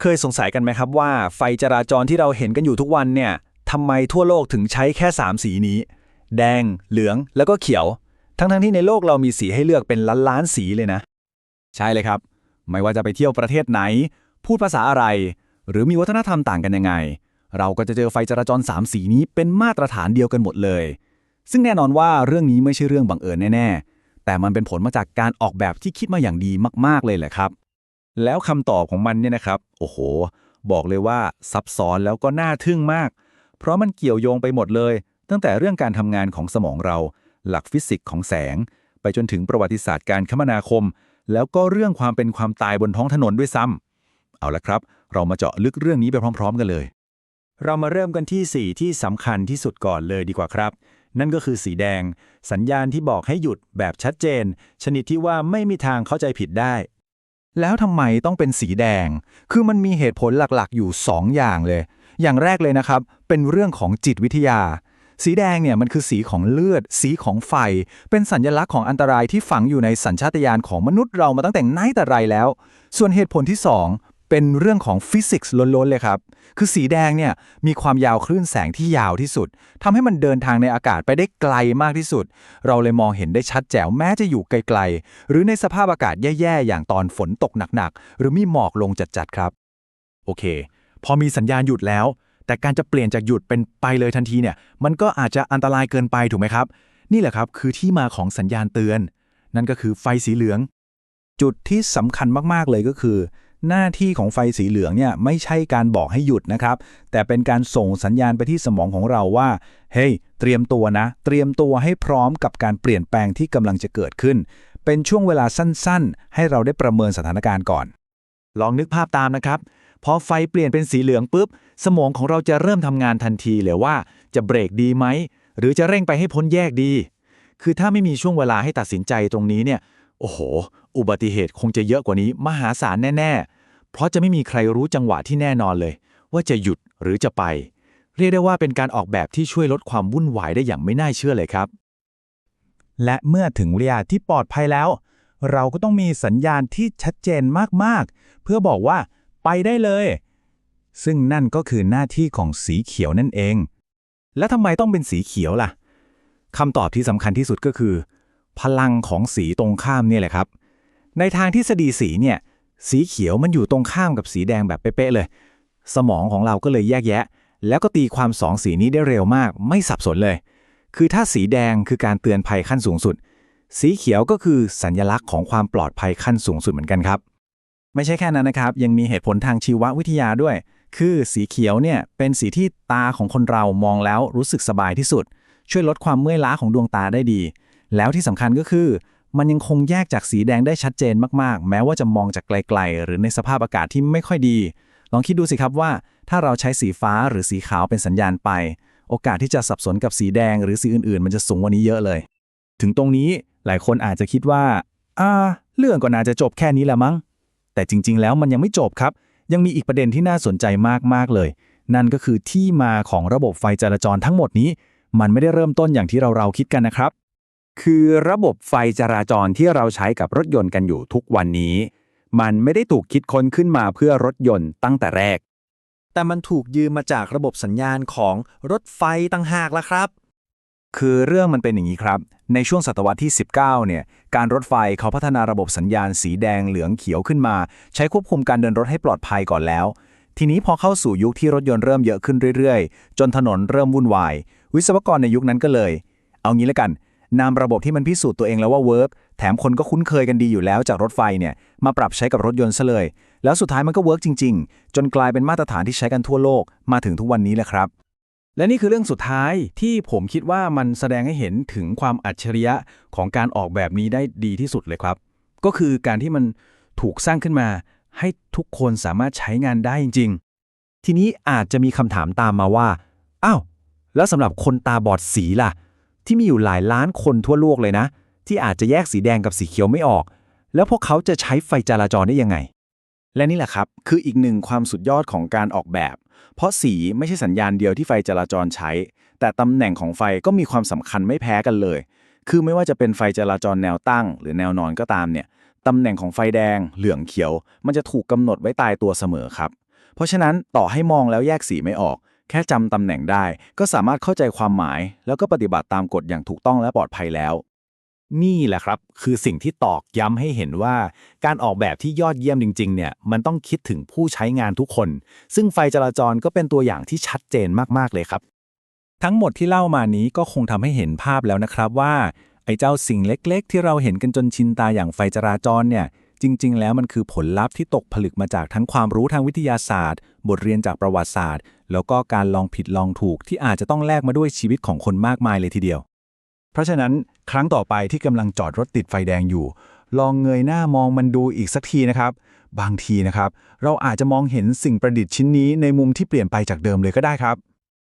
เคยสงสัยกันไหมครับว่าไฟจราจรที่เราเห็นกันอยู่ทุกวันเนี่ยทำไมทั่วโลกถึงใช้แค่ 3 สีนี้ แดง เหลืองแล้วก็เขียว ทั้งๆที่ในโลกเรามีสีให้เลือกเป็นล้านล้านๆสีเลยนะ ใช่เลยครับ ไม่ว่าจะไปเที่ยวประเทศไหน พูดภาษาอะไร หรือมีวัฒนธรรมต่างกันยังไง เราก็จะเจอไฟจราจร 3 สีนี้เป็นมาตรฐานเดียวกันหมดเลย ซึ่งแน่นอนว่าเรื่องนี้ไม่ใช่เรื่องบังเอิญแน่ๆแต่มันเป็นผลมาจากการออกแบบที่คิดมาอย่างดีมากๆเลยแหละครับ แล้วคำตอบของมันเนี่ยนะครับ โอ้โห บอกเลยว่าซับซ้อนแล้วก็น่าทึ่งมาก เพราะมันเกี่ยวโยงไปหมดเลย ตั้งแต่เรื่องการทำงานของสมองเรา หลักฟิสิกส์ของแสง ไปจนถึงประวัติศาสตร์การคมนาคม แล้วก็เรื่องความเป็นความตายบนท้องถนนด้วยซ้ำเอาละครับ เรามาเจาะลึกเรื่องนี้ไปพร้อม ๆ กันเลย เรามาเริ่มกันที่สีที่สำคัญที่สุดก่อนเลยดีกว่าครับ นั่นก็คือสีแดง สัญญาณที่บอกให้หยุดแบบชัดเจน ชนิดที่ว่าไม่มีทางเข้าใจผิดได้ แล้วทำไมต้องเป็นสีแดง คือมันมีเหตุผลหลักๆ อยู่ 2 อย่างเลย อย่างแรกเลยนะครับ เป็นเรื่องของจิตวิทยา สีแดงเนี่ยมันคือสีของเลือด สีของไฟ เป็นสัญลักษณ์ของอันตรายที่ฝังอยู่ในสัญชาตญาณของมนุษย์เรามาตั้งแต่ไหนแต่ไรแล้ว ส่วนเหตุผลที่ 2 เป็นเรื่องของฟิสิกส์ล้วนๆเลยครับ คือสีแดงเนี่ยมีความยาวคลื่นแสงที่ยาวที่สุดทำให้มันเดินทางในอากาศไปได้ไกลมากที่สุด เราเลยมองเห็นได้ชัดแจ๋วแม้จะอยู่ไกลๆ หรือในสภาพอากาศแย่ๆ อย่างตอนฝนตกหนักๆ หรือมีหมอกลงจัดๆ ครับ โอเค พอมีสัญญาณหยุดแล้ว แต่การจะเปลี่ยนจากหยุดเป็นไปเลยทันทีเนี่ย มันก็อาจจะอันตรายเกินไปถูกไหมครับ นี่แหละครับคือที่มาของสัญญาณเตือน นั่นก็คือไฟสีเหลือง จุดที่สำคัญมากๆเลยก็คือ หน้าที่ของไฟสีเหลืองเนี่ยไม่ใช่การบอกให้หยุดนะครับ แต่เป็นการส่งสัญญาณไปที่สมองของเราว่า เฮ้ยเตรียมตัวนะ เตรียมตัวให้พร้อมกับการเปลี่ยนแปลงที่กำลังจะเกิดขึ้น เป็นช่วงเวลาสั้นๆ ให้เราได้ประเมินสถานการณ์ก่อน ลองนึกภาพตามนะครับ พอไฟเปลี่ยนเป็นสีเหลืองปุ๊บ สมองของเราจะเริ่มทำงานทันทีเลยว่า จะเบรกดีไหม หรือจะเร่งไปให้พ้นแยกดี คือถ้าไม่มีช่วงเวลาให้ตัดสินใจตรงนี้เนี่ย โอ้โห อุบัติเหตุคงจะเยอะกว่านี้มหาศาลแน่ๆ เพราะจะไม่มีใครรู้จังหวะที่แน่นอนเลย ว่าจะหยุดหรือจะไป เรียกได้ว่าเป็นการออกแบบที่ช่วยลดความวุ่นวายได้อย่างไม่น่าเชื่อเลยครับ และเมื่อถึงเวลาที่ปลอดภัยแล้ว เราก็ต้องมีสัญญาณที่ชัดเจนมากๆ เพื่อบอกว่าไปได้เลย ซึ่งนั่นก็คือหน้าที่ของสีเขียวนั่นเอง แล้วทำไมต้องเป็นสีเขียวล่ะคำตอบที่สำคัญที่สุดก็คือ พลังของสีตรงข้ามนี่แหละครับ ในทางทฤษฎีสีเนี่ย สีเขียวมันอยู่ตรงข้ามกับสีแดงแบบเป๊ะๆเลย สมองของเราก็เลยแยกแยะ แล้วก็ตีความสองสีนี้ได้เร็วมาก ไม่สับสนเลย คือถ้าสีแดงคือการเตือนภัยขั้นสูงสุด สีเขียวก็คือสัญลักษณ์ของความปลอดภัยขั้นสูงสุดเหมือนกันครับ ไม่ใช่แค่นั้นนะครับ ยังมีเหตุผลทางชีววิทยาด้วย คือสีเขียวเนี่ยเป็นสีที่ตาของคนเรามองแล้วรู้สึกสบายที่สุด ช่วยลดความเมื่อยล้าของดวงตาได้ดี แล้วที่สำคัญก็คือ มันยังคงแยกจากสีแดงได้ชัดเจนมากๆ แม้ว่าจะมองจากไกลๆ หรือในสภาพอากาศที่ไม่ค่อยดี ลองคิดดูสิครับว่า ถ้าเราใช้สีฟ้าหรือสีขาวเป็นสัญญาณไป โอกาสที่จะสับสนกับสีแดงหรือสีอื่นๆ มันจะสูงกว่านี้เยอะเลย ถึงตรงนี้หลายคนอาจจะคิดว่า อ่า เรื่องก็น่าจะจบแค่นี้แหละมั้ง แต่จริง ๆ แล้วมันยังไม่จบครับ ยังมีอีกประเด็นที่น่าสนใจมากๆเลย นั่นก็คือที่มาของระบบไฟจราจรทั้งหมดนี้ มันไม่ได้เริ่มต้นอย่างที่เราเราคิดกันนะครับ คือระบบไฟจราจรที่เราใช้กับรถยนต์กันอยู่ทุกวันนี้ มันไม่ได้ถูกคิดค้นขึ้นมาเพื่อรถยนต์ตั้งแต่แรก แต่มันถูกยืมมาจากระบบสัญญาณของรถไฟต่างหากละครับ คือเรื่องมันเป็นอย่างนี้ครับ ในช่วงศตวรรษที่ 19 เนี่ย การรถไฟเขาพัฒนาระบบสัญญาณสีแดงเหลืองเขียวขึ้นมา ใช้ควบคุมการเดินรถให้ปลอดภัยก่อนแล้ว ทีนี้พอเข้าสู่ยุคที่รถยนต์เริ่มเยอะขึ้นเรื่อยๆ จนถนนเริ่มวุ่นวาย วิศวกรในยุคนั้นก็เลย เอางี้แล้วกัน นำระบบที่มันพิสูจน์ตัวเองแล้วว่าเวิร์กแถมคนก็คุ้นเคยกันดีอยู่แล้วจากรถไฟเนี่ยมาปรับใช้กับรถยนต์ซะเลย แล้วสุดท้ายมันก็เวิร์กจริง ๆ จนกลายเป็นมาตรฐานที่ใช้กันทั่วโลกมาถึงทุกวันนี้แหละครับ และนี่คือเรื่องสุดท้ายที่ผมคิดว่ามันแสดงให้เห็นถึงความอัจฉริยะของการออกแบบนี้ได้ดีที่สุดเลยครับ ก็คือการที่มันถูกสร้างขึ้นมา ให้ทุกคนสามารถใช้งานได้จริง ๆ ทีนี้อาจจะมีคำถามตามมาว่าอ้าวแล้วสำหรับคนตาบอดสีล่ะ ที่มีอยู่หลายล้านคนทั่วโลกเลยนะ ที่อาจจะแยกสีแดงกับสีเขียวไม่ออก แล้วพวกเขาจะใช้ไฟจราจรได้ยังไง และนี่แหละครับ คืออีกหนึ่งความสุดยอดของการออกแบบ เพราะสีไม่ใช่สัญญาณเดียวที่ไฟจราจรใช้ แต่ตำแหน่งของไฟก็มีความสำคัญไม่แพ้กันเลย คือไม่ว่าจะเป็นไฟจราจรแนวตั้ง หรือแนวนอนก็ตามเนี่ยตำแหน่งของไฟแดง เหลืองเขียว มันจะถูกกำหนดไว้ตายตัวเสมอครับ เพราะฉะนั้นต่อให้มองแล้วแยกสีไม่ออก แค่จำตำแหน่งได้ ก็สามารถเข้าใจความหมาย แล้วก็ปฏิบัติตามกฎอย่างถูกต้องและปลอดภัยแล้ว นี่แหละครับ คือสิ่งที่ตอกย้ำให้เห็นว่า การออกแบบที่ยอดเยี่ยมจริง ๆ เนี่ย มันต้องคิดถึงผู้ใช้งานทุกคน ซึ่งไฟจราจรก็เป็นตัวอย่างที่ชัดเจนมากๆเลยครับ ทั้งหมดที่เล่ามานี้ก็คงทำให้เห็นภาพแล้วนะครับว่าไอ้เจ้าสิ่งเล็ก ๆ ที่เราเห็นกันจนชินตาอย่างไฟจราจรเนี่ย จริง ๆ แล้วมันคือผลลัพธ์ที่ตกผลึกมาจากทั้งความรู้ทางวิทยาศาสตร์ บทเรียนจากประวัติศาสตร์ แล้วก็การลองผิดลองถูกที่อาจจะต้องแลกมาด้วยชีวิตของคนมากมายเลยทีเดียว เพราะฉะนั้นครั้งต่อไปที่กำลังจอดรถติดไฟแดงอยู่ ลองเงยหน้ามองมันดูอีกสักทีนะครับ บางทีนะครับ เราอาจจะมองเห็นสิ่งประดิษฐ์ชิ้นนี้ในมุมที่เปลี่ยนไปจากเดิมเลยก็ได้ครับ